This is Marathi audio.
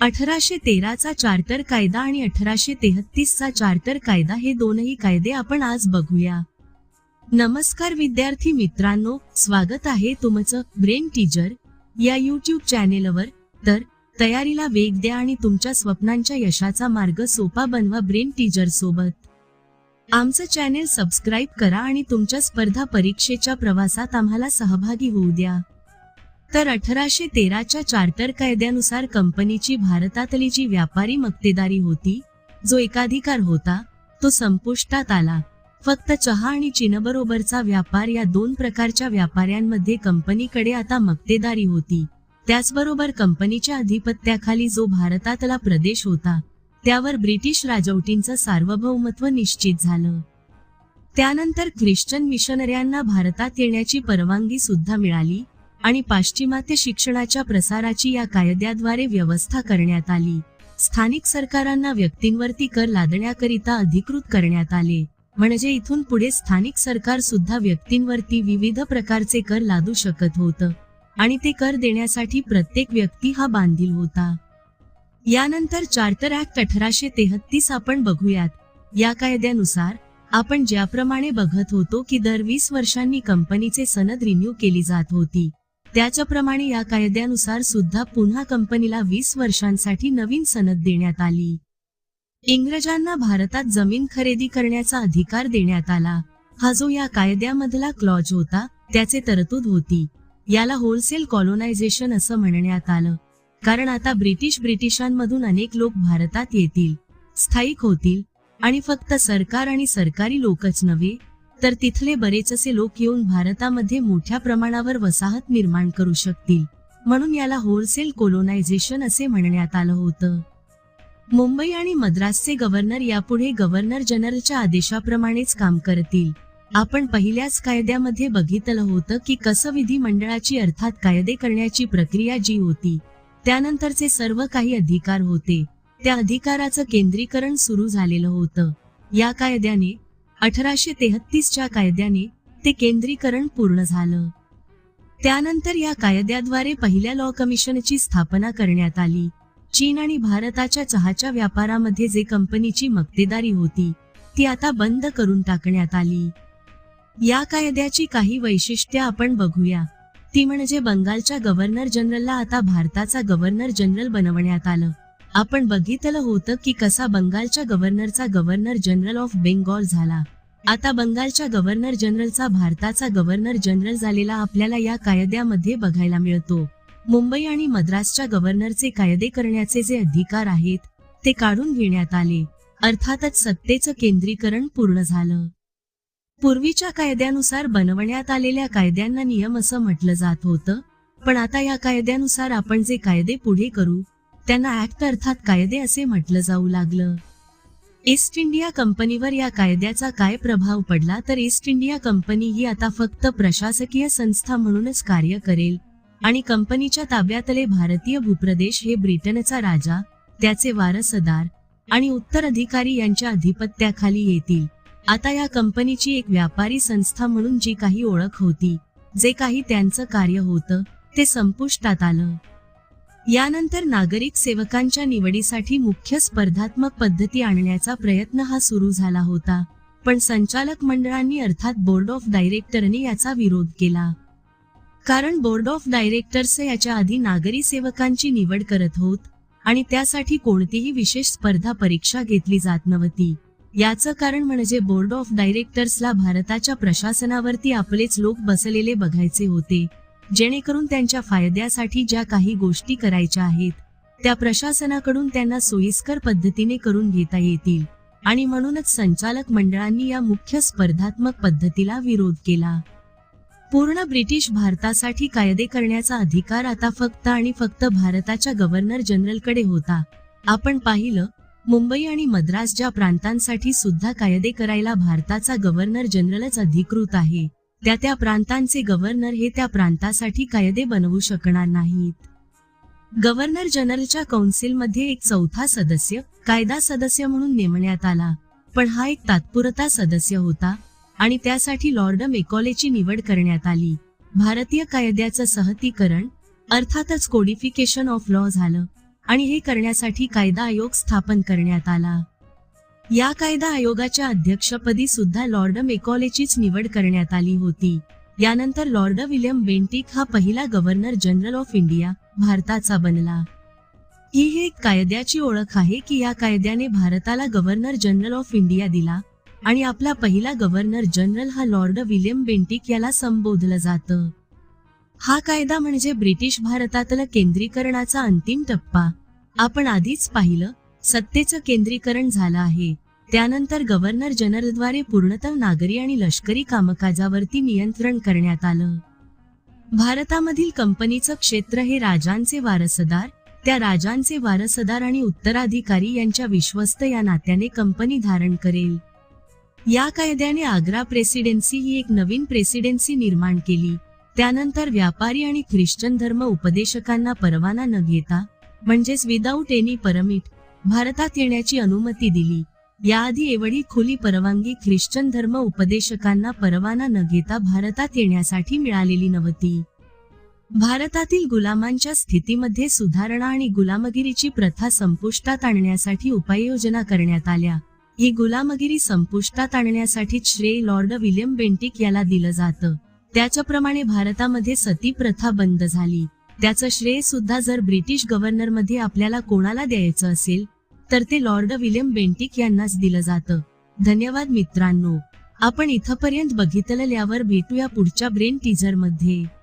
अठराशे तेराचा चार्टर कायदा आणि अठराशे तेहतीसचा चार्टर कायदा हे दोनही कायदे आपण आज बघूया. नमस्कार विद्यार्थी मित्रांनो स्वागत आहे तुमचं ब्रेन टीचर या यूट्यूब चॅनेलवर. तर तयारीला वेग द्या आणि तुमच्या स्वप्नांच्या यशाचा मार्ग सोपा बनवा ब्रेन टीचर सोबत. आमचं चॅनेल सबस्क्राईब करा आणि तुमच्या स्पर्धा परीक्षेच्या प्रवासात आम्हाला सहभागी होऊ द्या. तर अठराशे तेराच्या चार्टर कायद्यानुसार कंपनीची भारतातली जी व्यापारी मक्तेदारी होती जो एकाधिकार होता तो संपुष्टात आला. फक्त चहा आणि चीनबरोबरचा व्यापार या दोन प्रकारच्या व्यापाऱ्यांमध्ये कंपनीकडे आता मक्तेदारी होती. त्याचबरोबर कंपनीच्या अधिपत्याखाली जो भारतातला प्रदेश होता त्यावर ब्रिटिश राजवटींचं सार्वभौमत्व निश्चित झालं. त्यानंतर ख्रिश्चन मिशनऱ्यांना भारतात येण्याची परवानगी सुद्धा मिळाली आणि पाश्चिमात्य शिक्षणाच्या प्रसाराची या कायद्याद्वारे व्यवस्था करण्यात आली. स्थानिक सरकारांना व्यक्तींवरती कर लादण्याकरिता अधिकृत करण्यात आले. म्हणजे इथून पुढे स्थानिक सरकार सुद्धा व्यक्तींवरती विविध प्रकारचे कर लादू शकत होतं. आणि ते कर देण्यासाठी प्रत्येक व्यक्ती हा बांधील होता. यानंतर चार्टर ऍक्ट अठराशे तेहतीस आपण बघूयात. या कायद्यानुसार आपण ज्याप्रमाणे बघत होतो की दर वीस वर्षांनी कंपनीचे सनद रिन्यू केली जात होती. त्याच्याप्रमाणे या कायद्यानुसार सुद्धा पुन्हा कंपनीला वीस वर्षांसाठी नवीन सनद देण्यात आली. इंग्रजांना भारतात जमीन खरेदी करण्याचा अधिकार देण्यात आला. हा जो या कायद्यामधला क्लॉज होता त्याचे तरतूद होती. याला होलसेल कॉलोनायझेशन असं म्हणण्यात आलं. कारण आता ब्रिटिश ब्रिटिशांमधून अनेक लोक भारतात येतील स्थायिक होतील आणि फक्त सरकार आणि सरकारी लोकच नव्हे तर तिथले बरेच असे लोक येऊन भारतामध्ये मोठ्या प्रमाणावर वसाहत निर्माण करू शकतील. म्हणून याला होलसेल कोलोनायझेशन असे म्हणण्यात आलं होतं. मुंबई आणि मद्रासचे गव्हर्नर यापुढे गव्हर्नर जनरलच्या आदेशाप्रमाणेच काम करतील. आपण पहिल्याच कायद्यामध्ये बघितलं होतं की कसं विधिमंडळाची अर्थात कायदे करण्याची प्रक्रिया जी होती त्यानंतरचे सर्व काही अधिकार होते. त्या अधिकाराचं केंद्रीकरण सुरू झालेलं होतं. या कायद्याने अठराशे तेहतीसच्या कायद्याने ते केंद्रीकरण पूर्ण झालं. त्यानंतर या कायद्याद्वारे पहिल्या लॉ कमिशनची स्थापना करण्यात आली. चीन आणि भारताच्या चहाच्या व्यापारामध्ये जे कंपनीची मक्तेदारी होती ती आता बंद करून टाकण्यात आली. या कायद्याची काही वैशिष्ट्ये आपण बघूया. ती म्हणजे बंगालच्या गव्हर्नर जनरलला आता भारताचा गव्हर्नर जनरल बनवण्यात आलं. आपण बघितलं होतं की कसा बंगालच्या गव्हर्नरचा गव्हर्नर जनरल ऑफ बेंगॉल झाला. आता बंगालच्या गव्हर्नर जनरलचा भारताचा गव्हर्नर जनरल झालेला आपल्याला या कायद्यामध्ये बघायला मिळतो. मुंबई आणि मद्रासच्या गव्हर्नरचे कायदे करण्याचे जे अधिकार आहेत ते काढून घेण्यात आले. अर्थातच सत्तेचं केंद्रीकरण पूर्ण झालं. पूर्वीच्या कायद्यानुसार बनवण्यात आलेल्या कायद्यांना नियम असं म्हटलं जात होतं पण आता या कायद्यानुसार आपण जे कायदे पुढे करू त्यांना ऍक्ट अर्थात कायदे असे म्हटलं जाऊ लागलं. ईस्ट इंडिया कंपनीवर या कायद्याचा काय प्रभाव पडला तर ईस्ट इंडिया कंपनी ही आता फक्त प्रशासकीय संस्था म्हणूनच कार्य करेल. आणि कंपनीच्या ताब्यातले भारतीय भूप्रदेश हे ब्रिटनचा राजा त्याचे वारसदार आणि उत्तराधिकारी यांच्या अधिपत्याखाली येतील. आता या कंपनीची एक व्यापारी संस्था म्हणून जी काही ओळख होती जे काही त्यांचं कार्य होतं ते संपुष्टात आलं. यानंतर नागरिक सेवकांच्या निवडीसाठी मुख्य स्पर्धात्मक पद्धती आणण्याचा प्रयत्न हा सुरू झाला होता. पण संचालक मंडळांनी अर्थात बोर्ड ऑफ डायरेक्टरने याचा विरोध केला. कारण बोर्ड ऑफ डायरेक्टर्स याच्या आधी नागरी सेवकांची निवड करत होत आणि त्यासाठी कोणतीही विशेष स्पर्धा परीक्षा घेतली जात नव्हती. याचं कारण म्हणजे बोर्ड ऑफ डायरेक्टर्सला भारताच्या प्रशासनावरती आपलेच लोक बसलेले बघायचे होते. जेणेकरून त्यांच्या फायद्यासाठी ज्या काही गोष्टी करायच्या आहेत त्या प्रशासनाकडून त्यांना सोयीस्कर पद्धतीने करून घेता येतील. आणि म्हणूनच संचालक मंडळांनी या मुख्य स्पर्धात्मक पद्धतीला विरोध केला. पूर्ण ब्रिटिश भारतासाठी कायदे करण्याचा अधिकार आता फक्त आणि फक्त भारताच्या गव्हर्नर जनरलकडे होता. आपण पाहिलं मुंबई आणि मद्रास ज्या प्रांतांसाठी सुद्धा कायदे करायला भारताचा गव्हर्नर जनरलच अधिकृत आहे. त्या त्या प्रांतांचे गव्हर्नर हे त्या प्रांतासाठी कायदे बनवू शकणार नाहीत. गव्हर्नर जनरलच्या कौन्सिलमध्ये एक चौथा सदस्य कायदा सदस्य म्हणून नेमण्यात आला. पण हा एक तात्पुरता सदस्य होता आणि त्यासाठी लॉर्ड मेकॉलेची निवड करण्यात आली. भारतीय कायद्याचं सहतीकरण अर्थातच कोडिफिकेशन ऑफ लॉ झालं आणि हे करण्यासाठी कायदा आयोग स्थापन करण्यात आला. या कायदा आयोगाच्या अध्यक्षपदी सुद्धा लॉर्ड मेकॉलेचीच निवड करण्यात आली होती. यानंतर लॉर्ड विल्यम बेंटिक हा पहिला गव्हर्नर जनरल ऑफ इंडिया भारताचा बनला. ही एक कायद्याची ओळख आहे की या कायद्याने भारताला गव्हर्नर जनरल ऑफ इंडिया दिला आणि आपला पहिला गव्हर्नर जनरल हा लॉर्ड विल्यम बेंटिक याला संबोधलं जातं. हा कायदा म्हणजे ब्रिटिश भारतातलं केंद्रीकरणाचा अंतिम टप्पा. आपण आधीच पाहिलं सत्तेचं केंद्रीकरण झालं आहे. त्यानंतर गव्हर्नर जनरलद्वारे पूर्णतः नागरी आणि लष्करी कामकाजावरती नियंत्रण करण्यात आलं. भारतामधील कंपनीचं क्षेत्र हे राजांचे वारसदार त्या राजांचे वारसदार आणि उत्तराधिकारी यांच्या विश्वस्त या नात्याने कंपनी धारण करेल. या कायद्याने आग्रा प्रेसिडेन्सी ही एक नवीन प्रेसिडेन्सी निर्माण केली. त्यानंतर व्यापारी आणि ख्रिश्चन धर्म उपदेशकांना परवाना न घेता म्हणजेच विदाऊट एनी परमिट भारतात येण्याची अनुमती दिली. याआधी एवढी खुली परवानगी ख्रिश्चन धर्म उपदेशकांना परवाना न घेता भारतात येण्यासाठी मिळालेली नव्हती. भारतातील गुलामांच्या स्थितीमध्ये सुधारणा आणि गुलामगिरीची प्रथा संपुष्टात आणण्यासाठी उपाययोजना करण्यात आल्या. ही गुलामगिरी संपुष्टात आणण्यासाठी श्रेय लॉर्ड विलियम बेंटिक याला दिलं जातं. त्याच्याप्रमाणे भारतामध्ये सती प्रथा बंद झाली. त्याचं श्रेय सुद्धा जर ब्रिटिश गव्हर्नरमध्ये आपल्याला कोणाला द्यायचं असेल तर ते लॉर्ड विल्यम बेंटिक यांनाच दिलं जातं. धन्यवाद मित्रांनो. आपण इथपर्यंत बघितलेल्यावर भेटूया पुढच्या ब्रेन टीजरमध्ये